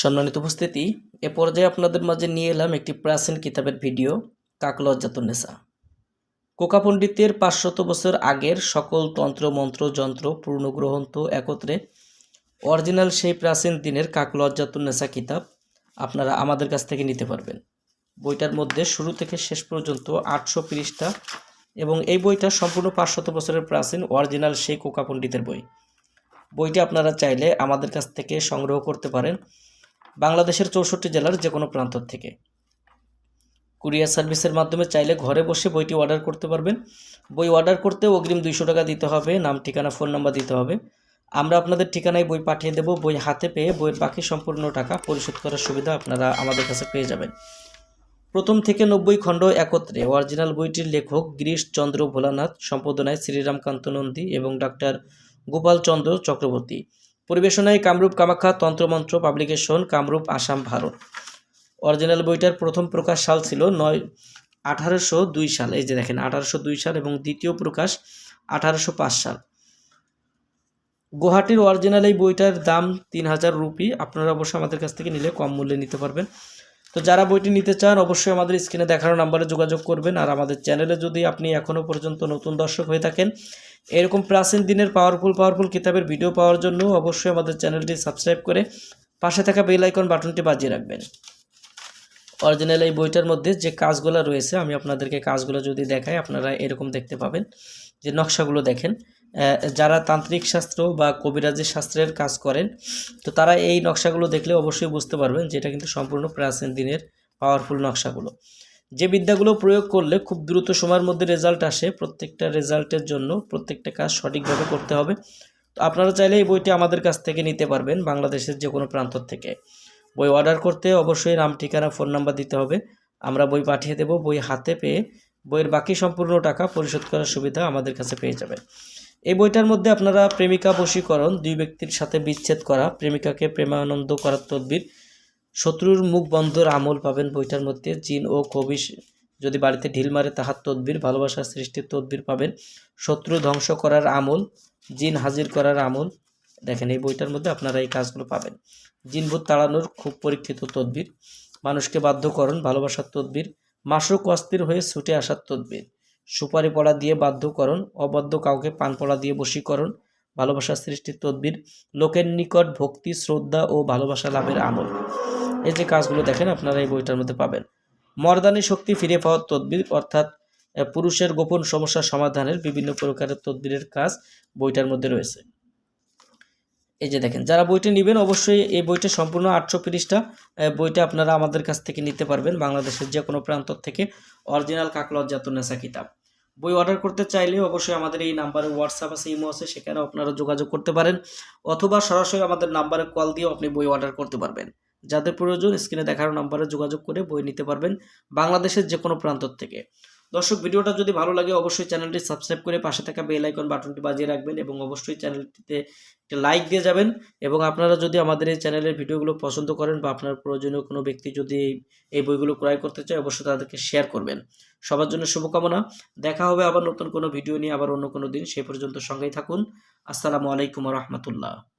সম্মানিত উপস্থিতি, এ পর্যায়ে আপনাদের মাঝে নিয়ে এলাম একটি প্রাচীন কিতাবের ভিডিও কাকলজ্জাতুন্নেসা কোকা পণ্ডিতের পাঁচশত বছর আগের সকল তন্ত্র, মন্ত্র, যন্ত্র পূর্ণগ্রহন্ত একত্রে অরিজিনাল সেই প্রাচীন দিনের কাকলজ্জাতুন্নেসা কিতাব আপনারা আমাদের কাছ থেকে নিতে পারবেন। বইটার মধ্যে শুরু থেকে শেষ পর্যন্ত আটশো পৃষ্ঠা এবং এই বইটা সম্পূর্ণ পাঁচশত বছরের প্রাচীন অরিজিনাল সেই কোকা পণ্ডিতের বই। বইটি আপনারা চাইলে আমাদের কাছ থেকে সংগ্রহ করতে পারেন। বাংলাদেশের চৌষট্টি জেলার যে কোনো প্রান্ত থেকে। কুরিয়ার সার্ভিসের মাধ্যমে চাইলে ঘরে বসে বইটি অর্ডার করতে পারবেন। বই অর্ডার করতে অগ্রিম দুইশো টাকা দিতে হবে, নাম, ঠিকানা, ফোন নাম্বার দিতে হবে। আমরা আপনাদের ঠিকানায় বই পাঠিয়ে দেব, বই হাতে পেয়ে বইয়ের বাকি সম্পূর্ণ টাকা পরিশোধ করার সুবিধা আপনারা আমাদের কাছে পেয়ে যাবেন। প্রথম থেকে নব্বই খণ্ড একত্রে অরিজিনাল বইটির লেখক গিরিশ চন্দ্র ভোলানাথ, সম্পাদনায় শ্রীরামকান্ত নন্দী এবং ডাক্তার গোপাল চন্দ্র চক্রবর্তী। পরিবেশনায় কামরূপ কামাখ্যা তন্ত্রমন্ত্র পাবলিকেশন, কামরূপ আসাম, ভারত। অরিজিনাল বইটার প্রথম প্রকাশ সাল ছিল নয়, আঠারোশো দুই সাল। এই যে দেখেন, আঠারোশো দুই সাল এবং দ্বিতীয় প্রকাশ আঠারোশো পাঁচ সাল। গুয়াহাটির অরিজিনাল এই বইটার দাম তিন হাজার রুপি। আপনারা অবশ্য আমাদের কাছ থেকে নিলে কম মূল্যে নিতে পারবেন। তো যারা বইটি নিতে চান, অবশ্যই আমাদের স্ক্রিনে দেখানো নাম্বারে যোগাযোগ করবেন আর আমাদের চ্যানেলে যদি আপনি এখনও পর্যন্ত নতুন দর্শক হয়ে থাকেন, এরকম প্রাচীন দিনের পাওয়ারফুল পাওয়ারফুল কিতাবের ভিডিও পাওয়ার জন্য অবশ্যই আমাদের চ্যানেলটি সাবস্ক্রাইব করে পাশে থাকা বেল আইকন বাটনটি বাজিয়ে রাখবেন। অরিজিনাল এই বইটার মধ্যে যে কাজগুলো রয়েছে, আমি আপনাদেরকে কাজগুলো যদি দেখাই, আপনারা এরকম দেখতে পাবেন যে নকশাগুলো দেখেন। যারা তান্ত্রিক শাস্ত্র বা কবিরাজি শাস্ত্রের কাজ করেন, তো তারা এই নকশাগুলো দেখলে অবশ্যই বুঝতে পারবেন যে এটা কিন্তু সম্পূর্ণ প্রাচীন দিনের পাওয়ারফুল নকশাগুলো। যে বিদ্যাগুলো প্রয়োগ করলে খুব দ্রুত সময়ের মধ্যে রেজাল্ট আসে, প্রত্যেকটা রেজাল্টের জন্য প্রত্যেকটা কাজ সঠিকভাবে করতে হবে। তো আপনারা চাইলে এই বইটি আমাদের কাছ থেকে নিতে পারবেন বাংলাদেশের যে কোনো প্রান্ত থেকে। বই অর্ডার করতে অবশ্যই নাম, ঠিকানা ফোন নাম্বার দিতে হবে। আমরা বই পাঠিয়ে দেব, বই হাতে পেয়ে বইয়ের বাকি সম্পূর্ণ টাকা পরিশোধ করার সুবিধা আমাদের কাছে পেয়ে যাবেন। এই বইটার মধ্যে আপনারা প্রেমিকা বশীকরণ, দুই ব্যক্তির সাথে বিচ্ছেদ করা, প্রেমিকাকে প্রেমানন্দ করার তদবির, শত্রুর মুখ বন্ধর আমল পাবেন বইটার মধ্যে, জিন ও কবি যদি বাড়িতে ঢিল মারে তাহার তদবির ভালোবাসার সৃষ্টির তদবির পাবেন, শত্রু ধ্বংস করার আমল, জিন হাজির করার আমল, দেখেন এই বইটার মধ্যে আপনারা এই কাজগুলো পাবেন। জিনভূত তাড়ানোর খুব পরীক্ষিত তদবির, মানুষকে বাধ্যকরণ ভালোবাসার তদবির মাসুক অস্থির হয়ে ছুটে আসার তদবির। সুপারি পড়া দিয়ে বাধ্যকরণ অবাধ্য কাউকে পান পড়া দিয়ে বশীকরণ, ভালোবাসা সৃষ্টির তদ্বির, লোকের নিকট ভক্তি, শ্রদ্ধা ও ভালোবাসা লাভের আমল। এই যে কাজগুলো দেখেন আপনারা এই বইটার মধ্যে পাবেন। মর্দানি শক্তি ফিরে পাওয়ার তদ্বির, অর্থাৎ পুরুষের গোপন সমস্যা সমাধানের বিভিন্ন প্রকারের তদ্বিরের কাজ বইটার মধ্যে রয়েছে। এই যে দেখেন যারা বইটি নেবেন অবশ্যই এই বইটা সম্পূর্ণ আটশো আহ, বইটা আপনারা আমাদের কাছ থেকে নিতে পারবেন বাংলাদেশের যে কোনো প্রান্ত থেকে। অরিজিনাল কাকলজ্জাত নেশা কিতাব। বই অর্ডার করতে চাইলে অবশ্যই আমাদের এই নাম্বারে হোয়াটসঅ্যাপ আছে ইমো আছে সেখানে আপনারা যোগাযোগ করতে পারেন। অথবা সরাসরি আমাদের নাম্বারে কল দিয়েও আপনি বই অর্ডার করতে পারবেন। যাদের প্রয়োজন স্ক্রিনে দেখানো নাম্বারে যোগাযোগ করে বই নিতে পারবেন বাংলাদেশের যে কোনো প্রান্ত থেকে। দর্শক, ভিডিওটা যদি ভালো লাগে অবশ্যই চ্যানেলটি সাবস্ক্রাইব করে পাশে থাকা বেল আইকন বাটনটি বাজিয়ে রাখবেন এবং অবশ্যই চ্যানেলটিতে একটা লাইক দিয়ে যাবেন এবং আপনারা যদি আমাদের এই চ্যানেলের ভিডিওগুলো পছন্দ করেন বা আপনার প্রয়োজনীয় কোনো ব্যক্তি যদি এই- বইগুলো ক্রয় করতে চায়, অবশ্যই তাদেরকে শেয়ার করবেন। সবার জন্য শুভকামনা। দেখা হবে আবার নতুন কোনো ভিডিও নিয়ে আবার অন্য কোনো দিন। সেই পর্যন্ত সঙ্গেই থাকুন। আসসালামু আলাইকুম রহমতুল্লাহ।